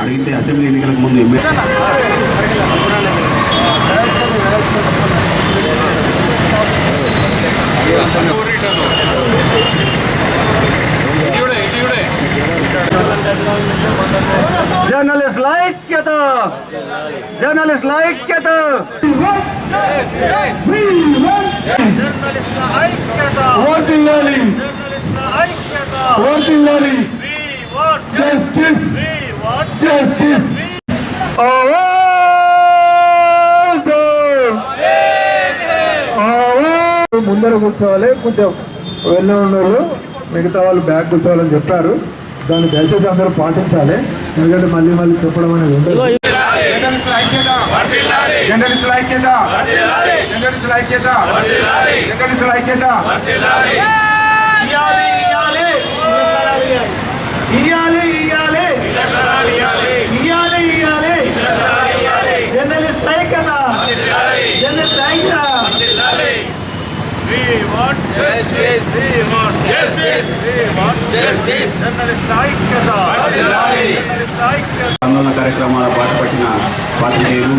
అడిగితే అసెంబ్లీ ఎన్నికలకు ముందు ఎమ్మెల్యే జర్నలిస్ట్ ఐక్యత జర్నలిస్ట్ ఐక్యత వర్తిల్లాలి వర్తిల్లాలి జస్టిస్ జస్టిస్ ముందర కూర్చోవాలి కొంచెం వెళ్ళి ఉన్నారు. మిగతా వాళ్ళు బ్యాగ్ కూర్చోవాలని చెప్పారు. దాన్ని దయచేసి అందరూ పాటించాలి. ఎందుకంటే మళ్ళీ మళ్ళీ చెప్పడం అనేది ఉండదు. జర్నలిస్టుల ఐక్యత జర్నలిస్టుల ఐక్యత జర్నలిస్టుల ఐక్యత ఇయ్యాలి ఇయ్యాలి ఇయ్యాలి ఇయ్యాలి ఇయ్యాలి ఇయ్యాలి జర్నలిస్ట్ ఐక్యత జర్నలిస్ట్ ఐక్యత ఆందోళన కార్యక్రమాల బాట పట్టిన పాత్రికేయులు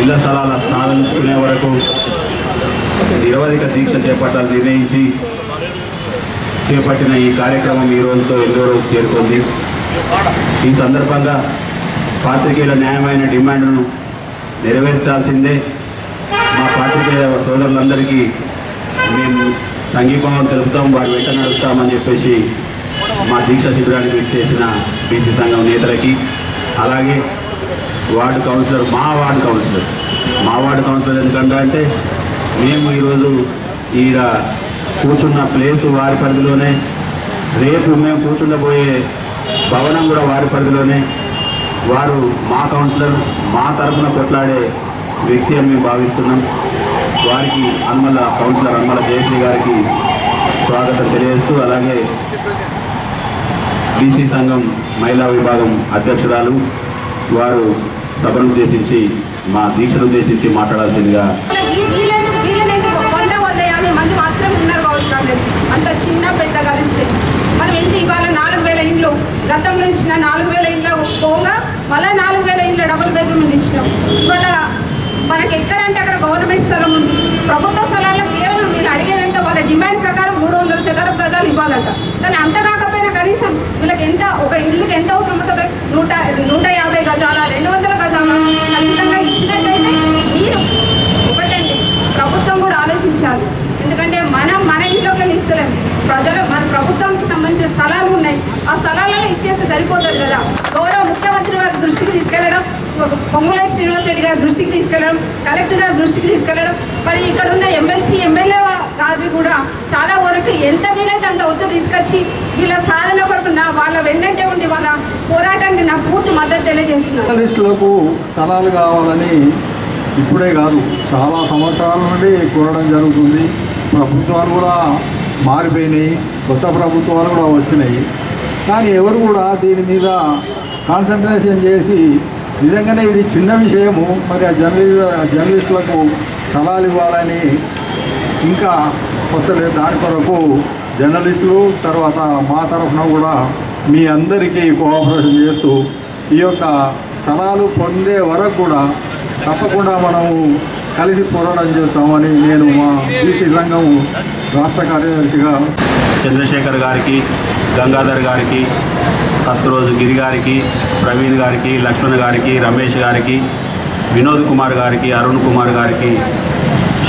ఇళ్ళ స్థలాల సాధించుకునే వరకు నిరవధిక దీక్ష చేపట్టాలని నిర్ణయించి చేపట్టిన ఈ కార్యక్రమం ఈ రోజుతో ఎన్నో రోజు చేరుకుంది. ఈ సందర్భంగా పాత్రికేయుల న్యాయమైన డిమాండ్ను నెరవేర్చాల్సిందే. మా పాత్రికేయ సోదరులందరికీ మేము సంఘీభావం తెలుపుతాం వారి వెంట నడుస్తామని చెప్పేసి మా దీక్ష శిబిరానికి చేసిన బీసీ సంఘం నేతలకి అలాగే వార్డు కౌన్సిలర్ మా వార్డు కౌన్సిలర్. మా వార్డు కౌన్సిలర్ ఎందుకంటే అంటే మేము ఈరోజు ఈడ కూర్చున్న ప్లేసు వారి పరిధిలోనే రేపు మేము కూర్చుండబోయే భవనం కూడా వారి పరిధిలోనే. వారు మా కౌన్సిలర్ మా తరఫున కొట్లాడే వ్యక్తి అని మేము భావిస్తున్నాం. వారికి అన్మల కౌన్సిలర్ అన్మల జయశ్రీ గారికి స్వాగతం తెలియజేస్తూ అలాగే బీసీ సంఘం మహిళా విభాగం అధ్యక్షురాలు వారు సభను ఉద్దేశించి మా దీక్షను ఉద్దేశించి మాట్లాడాల్సిందిగా మంది ఉన్నారు అంత చిన్న పెద్ద కలిస్తే. మనం ఎంత ఇవాళ నాలుగు వేల ఇండ్లు. గతంలో ఇచ్చిన నాలుగు వేల ఇండ్ల పోగా మళ్ళీ నాలుగు వేల ఇండ్ల డబుల్ బెడ్రూమ్ ఇచ్చినాం. ఇవాళ మనకి ఎక్కడంటే అక్కడ గవర్నమెంట్ స్థలం ఉంది. ప్రభుత్వ స్థలాల్లో కేవలం వీళ్ళు అడిగేదంతా వాళ్ళ డిమాండ్ ప్రకారం మూడు వందల చదరపు గదాలు ఇవ్వాలంట. కానీ అంత కాకపోయినా కనీసం వీళ్ళకి ఎంత ఒక ఇల్లుకి ఎంత అవసరం ఉంటుంది నూట నూట యాభై గజాల రెండు వందల గజాల ఖచ్చితంగా ఇచ్చినట్టయితే మీరు ఒకటండి. ప్రభుత్వం కూడా ఆలోచించాలి. ఎందుకంటే మనం మన ఇంట్లోకి వెళ్ళి ఇస్తలేం. ప్రజలు మన ప్రభుత్వంకి సంబంధించిన స్థలాలు ఉన్నాయి. ఆ స్థలాలలో ఇచ్చేస్తే సరిపోతుంది కదా. గౌరవ ముఖ్యమంత్రి వారి దృష్టికి తీసుకెళ్ళడం పొంగులేటి శ్రీనివాస్ రెడ్డి గారి దృష్టికి తీసుకెళ్ళడం కలెక్టర్ గారి దృష్టికి తీసుకెళ్ళడం మరి ఇక్కడ ఉన్న ఎమ్మెల్సీ ఎమ్మెల్యే గారి కూడా చాలా వరకు ఎంత వీలైతే అంత ఒత్తిడి తీసుకొచ్చి వీళ్ళ సాధన కొరకు నా వాళ్ళ వెన్నంటే ఉండి వాళ్ళ పోరాటానికి నా పూర్తి మద్దతు తెలియజేస్తున్నాను. స్థలాలు కావాలని ఇప్పుడే కాదు చాలా సంవత్సరాల నుండి కోరడం జరుగుతుంది. ప్రభుత్వాలు కూడా మారిపోయినాయి కొత్త ప్రభుత్వాలు కూడా వచ్చినాయి. కానీ ఎవరు కూడా దీని మీద కాన్సన్ట్రేషన్ చేసి నిజంగానే ఇది చిన్న విషయము. మరి ఆ జర్నలి జర్నలిస్టులకు స్థలాలు ఇవ్వాలని ఇంకా వస్తలేదు దాని కొరకు జర్నలిస్టులు తర్వాత మా తరఫున కూడా మీ అందరికీ కోఆపరేషన్ చేస్తూ ఈ యొక్క స్థలాలు పొందే వరకు కూడా తప్పకుండా మనము కలిసి పోరాటం చేస్తామని నేను మా బీసీ సంఘం రాష్ట్ర కార్యదర్శిగా చంద్రశేఖర్ గారికి గంగాధర్ గారికి కత్తురోజు గిరి గారికి ప్రవీణ్ గారికి లక్ష్మణ్ గారికి రమేష్ గారికి వినోద్ కుమార్ గారికి అరుణ్ కుమార్ గారికి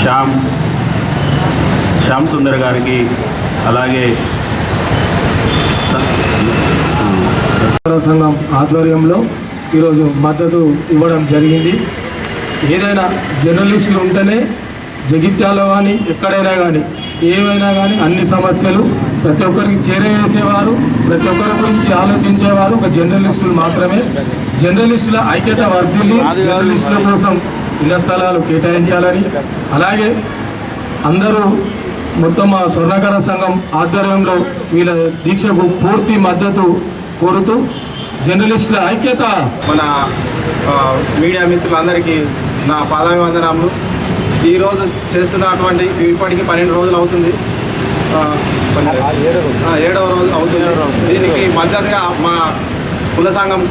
శ్యామ్ శ్యామ్ సుందర్ గారికి అలాగే సంఘం ఆధ్వర్యంలో ఈరోజు మద్దతు ఇవ్వడం జరిగింది. ఏదైనా జర్నలిస్టులు ఉంటేనే జగిత్యాలో కానీ ఎక్కడైనా కానీ ఏమైనా కానీ అన్ని సమస్యలు ప్రతి ఒక్కరికి చేరవేసేవారు ప్రతి ఒక్కరి గురించి ఆలోచించేవారు ఒక జర్నలిస్టులు మాత్రమే. జర్నలిస్టుల ఐక్యత వర్ధిల్లి జర్నలిస్టుల కోసం ఇళ్ళ స్థలాలు కేటాయించాలని. అలాగే అందరూ మొత్తం మా స్వర్ణకార సంఘం ఆధ్వర్యంలో వీళ్ళ దీక్షకు పూర్తి మద్దతు కోరుతూ జర్నలిస్టుల ఐక్యత. మన మీడియా మిత్రులందరికీ నా పాదాభివందనములు ఈరోజు చేస్తున్నటువంటి ఇప్పటికీ పన్నెండు రోజులు అవుతుంది. ఏడవ రోజు. అవుతుంది. దీనికి మద్దతుగా మా కుల సంఘం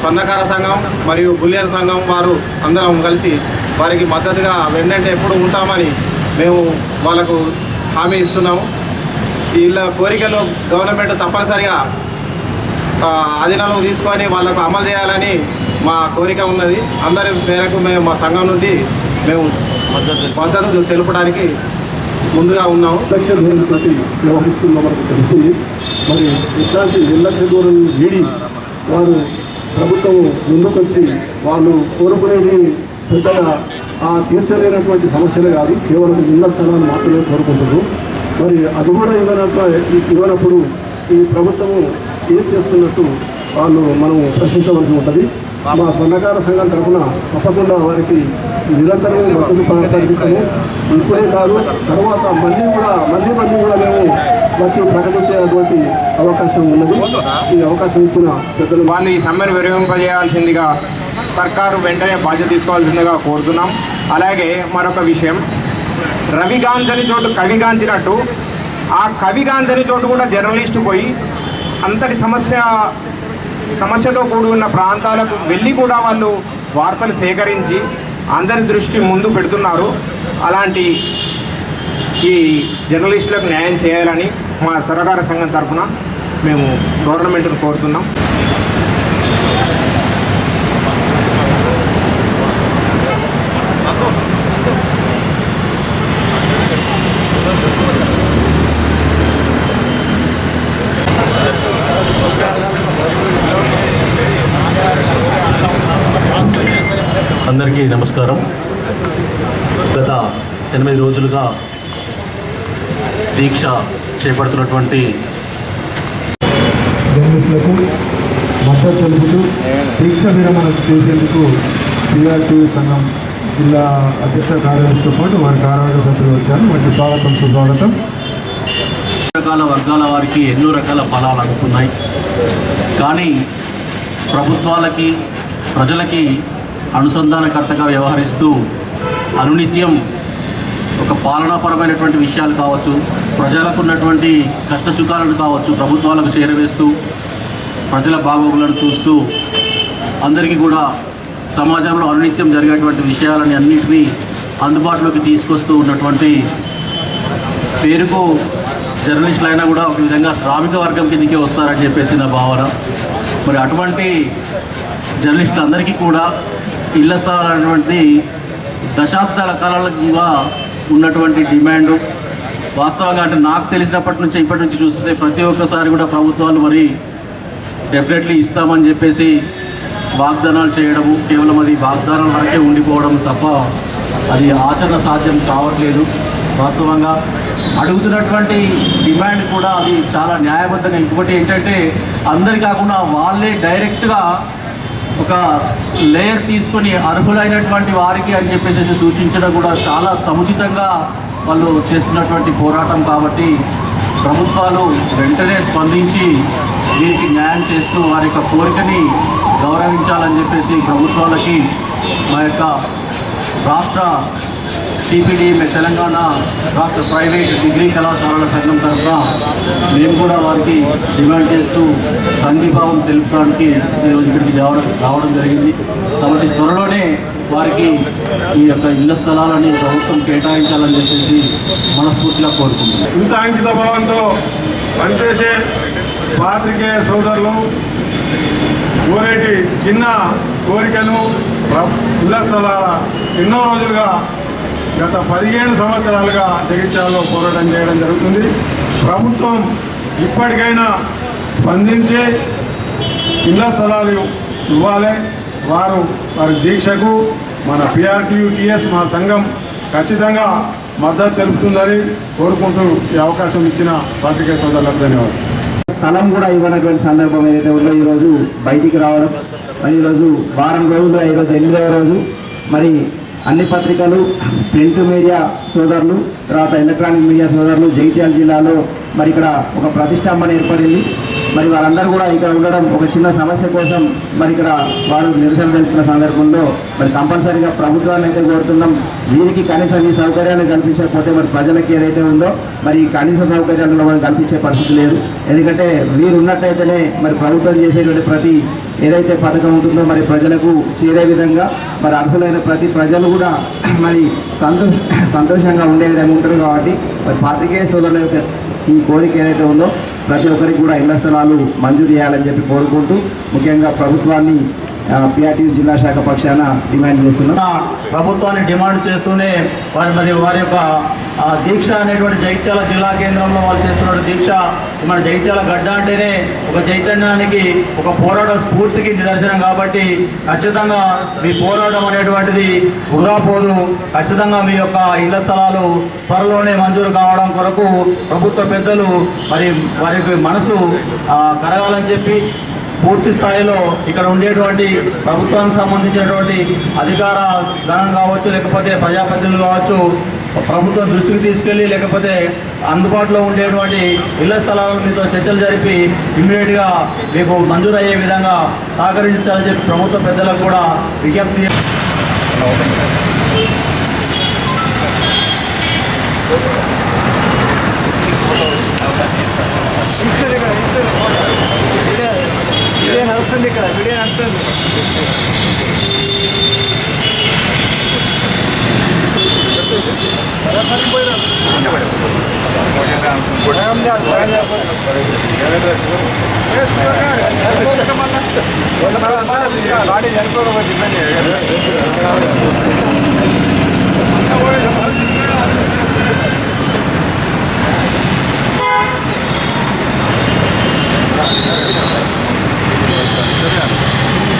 స్వర్ణకార సంఘం మరియు బుల్లియన్ సంఘం వారు అందరం కలిసి వారికి మద్దతుగా వెంటనే ఎప్పుడు ఉంటామని మేము వాళ్ళకు హామీ ఇస్తున్నాము. వీళ్ళ కోరికలు గవర్నమెంట్ తప్పనిసరిగా ఆ, అధీనంలోకి తీసుకొని వాళ్ళకు అమలు చేయాలని మా కోరిక ఉన్నది. అందరి మేరకు మేము మా సంఘం నుండి మేము మద్దతు తెలుపడానికి ముందుగా ఉన్నాము నిర్లక్ష్య ధోరణితోటి వ్యవహరిస్తుందో మనకు తెలుస్తుంది. మరి ఇట్లాంటి నిర్లక్ష్య ధోరణి వీడి వారు ప్రభుత్వం ముందుకొచ్చి వాళ్ళు కోరుకునేది పెద్దగా ఆ తీర్చలేనటువంటి సమస్యలే కాదు. కేవలం ఇళ్ళ స్థలాన్ని మాత్రమే కోరుకుంటున్నారు. మరి అది కూడా ఇవ్వనప్పుడు ఇవ్వనప్పుడు ఈ ప్రభుత్వము ఏం చేస్తున్నట్టు వాళ్ళు మనం ప్రశ్నించవలసి ఉంటుంది. మా స్వర్ణకార సంఘం తరఫున తప్పకుండా వారికి నిరంతరం మద్దతు ప్రకటిస్తాము ఇప్పుడే కాదు తర్వాత మళ్ళీ కూడా మళ్ళీ మళ్ళీ కూడా మేము వచ్చి ప్రకటించేటువంటి అవకాశం ఉన్నది. ఈ అవకాశం ఇచ్చిన పెద్దలు వాళ్ళు ఈ సమ్మెను విరమింపజేయాల్సిందిగా సర్కారు వెంటనే బాధ్యత తీసుకోవాల్సిందిగా కోరుతున్నాం. అలాగే మరొక విషయం రవిగాంచని చోటు కవిగాంచినట్టు ఆ కవిగాంచని చోటు కూడా జర్నలిస్టు పోయి అంతటి సమస్య సమస్యతో కూడి ఉన్న ప్రాంతాలకు వెళ్ళి కూడా వాళ్ళు వార్తలు సేకరించి అందరి దృష్టి ముందు పెడుతున్నారు. అలాంటి ఈ జర్నలిస్టులకు న్యాయం చేయాలని మా సరకార సంఘం తరఫున మేము గవర్నమెంట్ను కోరుతున్నాం. అందరికీ నమస్కారం. గత ఎనిమిది రోజులుగా దీక్ష చేపడుతున్నటువంటి జర్నలిస్టులకు మద్దతు తెలుపుతూ దీక్ష విరమణ చేసేందుకు టీఆర్టీ సంఘం జిల్లా అధ్యక్ష కార్యదర్శితో పాటు వారి కార్యవర్గ సభ్యులు వచ్చారు. వారికి స్వాగతం సుస్వాగతం. రకాల వర్గాల వారికి ఎన్నో రకాల ఫలాలు అందుతున్నాయి. కానీ ప్రభుత్వాలకి ప్రజలకి అనుసంధానకర్తగా వ్యవహరిస్తూ అనునిత్యం ఒక పాలనాపరమైనటువంటి విషయాలు కావచ్చు ప్రజలకు ఉన్నటువంటి కష్టసుఖాలను కావచ్చు ప్రభుత్వాలకు చేరవేస్తూ ప్రజల బాగోగులను చూస్తూ అందరికీ కూడా సమాజంలో అనునిత్యం జరిగేటువంటి విషయాలని అన్నింటినీ అందుబాటులోకి తీసుకొస్తూ ఉన్నటువంటి పేరుకు జర్నలిస్టులు అయినా కూడా ఒక విధంగా శ్రామిక వర్గం కిందకే వస్తారని చెప్పేసి నా భావన. మరి అటువంటి జర్నలిస్టులందరికీ కూడా ఇళ్ళ స్థలాలు అనేటువంటి దశాబ్దాల కాలంగా ఉన్నటువంటి డిమాండ్. వాస్తవంగా అంటే నాకు తెలిసినప్పటి నుంచి ఇప్పటి నుంచి చూస్తే ప్రతి ఒక్కసారి కూడా ప్రభుత్వాలు మరి డెఫినెట్లీ ఇస్తామని చెప్పేసి వాగ్దానాలు చేయడము కేవలం అది వాగ్దానాల వరకే ఉండిపోవడం తప్ప అది ఆచరణ సాధ్యం కావట్లేదు. వాస్తవంగా అడుగుతున్నటువంటి డిమాండ్ కూడా అది చాలా న్యాయబద్ధంగా. ఇంకొకటి ఏంటంటే అందరి కాకుండా వాళ్ళే డైరెక్ట్గా ఒక లేయర్ తీసుకొని అర్హులైనటువంటి వారికి అని చెప్పేసి సూచించడం కూడా చాలా సముచితంగా వాళ్ళు చేస్తున్నటువంటి పోరాటం కాబట్టి ప్రభుత్వాలు వెంటనే స్పందించి దీనికి న్యాయం చేస్తూ వారి యొక్క కోరికని గౌరవించాలని చెప్పేసి ప్రభుత్వాలకి మా యొక్క రాష్ట్ర టీపీడీ తెలంగాణ రాష్ట్ర ప్రైవేట్ డిగ్రీ కళాశాలల సంఘం తరఫున మేము కూడా వారికి డిమాండ్ చేస్తూ సంఘీభావం తెలుపడానికి ఈరోజు ఇక్కడికి రావడం రావడం జరిగింది. కాబట్టి త్వరలోనే వారికి ఈ యొక్క ఇళ్ళ స్థలాలని ప్రభుత్వం కేటాయించాలని చెప్పేసి మనస్ఫూర్తిగా కోరుకుంటున్నాం. ఇంత అంకిత భావంతో పనిచేసే పాత్రికేయ సోదరులు కోరేటి చిన్న కోరికను ఇళ్ళ స్థలాల ఎన్నో రోజులుగా గత పదిహేను సంవత్సరాలుగా జగిత్యాలలో పోరాటం చేయడం జరుగుతుంది. ప్రభుత్వం ఇప్పటికైనా స్పందించి ఇళ్ళ స్థలాలు ఇవ్వాలి. వారు వారి దీక్షకు మన పిఆర్టీయుటిఎస్ మా సంఘం ఖచ్చితంగా మద్దతు తెలుపుతుందని కోరుకుంటూ ఈ అవకాశం ఇచ్చిన పాత్రికేయ సోదరులకు ధన్యవాదాలు. స్థలం కూడా ఇవ్వనటువంటి సందర్భం ఏదైతే ఉందో ఈరోజు బయటికి రావడం మరి ఈరోజు వారం రోజులు ఈరోజు ఎనిమిదవ రోజు. మరి అన్ని పత్రికలు ప్రింట్ మీడియా సోదరులు తర్వాత ఎలక్ట్రానిక్ మీడియా సోదరులు జగిత్యాల జిల్లాలో మరి ఇక్కడ ఒక ప్రతిష్టంభన ఏర్పడింది. మరి వారందరూ కూడా ఇక్కడ ఉండడం ఒక చిన్న సమస్య కోసం మరి ఇక్కడ వారు నిరసన తెలిపిన సందర్భంలో మరి కంపల్సరీగా ప్రభుత్వాన్ని అయితే కోరుతున్నాం. వీరికి కనీసం ఈ సౌకర్యాలు కల్పించకపోతే మరి ప్రజలకు ఏదైతే ఉందో మరి కనీస సౌకర్యాలను మనం కల్పించే పరిస్థితి లేదు. ఎందుకంటే వీరు ఉన్నట్టయితేనే మరి ప్రభుత్వం చేసేటువంటి ప్రతి ఏదైతే పథకం ఉంటుందో మరి ప్రజలకు చేరే విధంగా మరి అర్హులైన ప్రతి ప్రజలు కూడా మరి సంతోష సంతోషంగా ఉండే విధంగా ఉంటారు కాబట్టి మరి పాత్రికేయ సోదరుల యొక్క ఈ కోరిక ఏదైతే ఉందో ప్రతి ఒక్కరికి కూడా ఇళ్ళ స్థలాలు మంజూరు చేయాలని చెప్పి కోరుకుంటూ ముఖ్యంగా ప్రభుత్వాన్ని పిఆర్టీ జిల్లా శాఖ పక్షాన డిమాండ్ చేస్తున్నాం. ప్రభుత్వాన్ని డిమాండ్ చేస్తూనే వారి మరి వారి యొక్క దీక్ష అనేటువంటి జైత్యాల జిల్లా కేంద్రంలో వాళ్ళు చేస్తున్న దీక్ష మన జైత్యాల గడ్డ అంటేనే ఒక చైతన్యానికి ఒక పోరాట స్ఫూర్తికి నిదర్శనం కాబట్టి ఖచ్చితంగా మీ పోరాటం అనేటువంటిది వృధా పోదు ఖచ్చితంగా మీ యొక్క ఇళ్ళ స్థలాలు త్వరలోనే మంజూరు కావడం కొరకు ప్రభుత్వ పెద్దలు మరి వారికి మనసు కరగాలని చెప్పి పూర్తి స్థాయిలో ఇక్కడ ఉండేటువంటి ప్రభుత్వానికి సంబంధించినటువంటి అధికార ధనం కావచ్చు లేకపోతే ప్రజాప్రతినిధులు కావచ్చు ప్రభుత్వం దృష్టికి తీసుకెళ్ళి లేకపోతే అందుబాటులో ఉండేటువంటి ఇళ్ళ స్థలాలను మీతో చర్చలు జరిపి ఇమ్మీడియట్గా మీకు మంజూరు అయ్యే విధంగా సహకరించాలని చెప్పి ప్రభుత్వ పెద్దలకు కూడా విజ్ఞప్తి అంత వల్ల మనం లేదు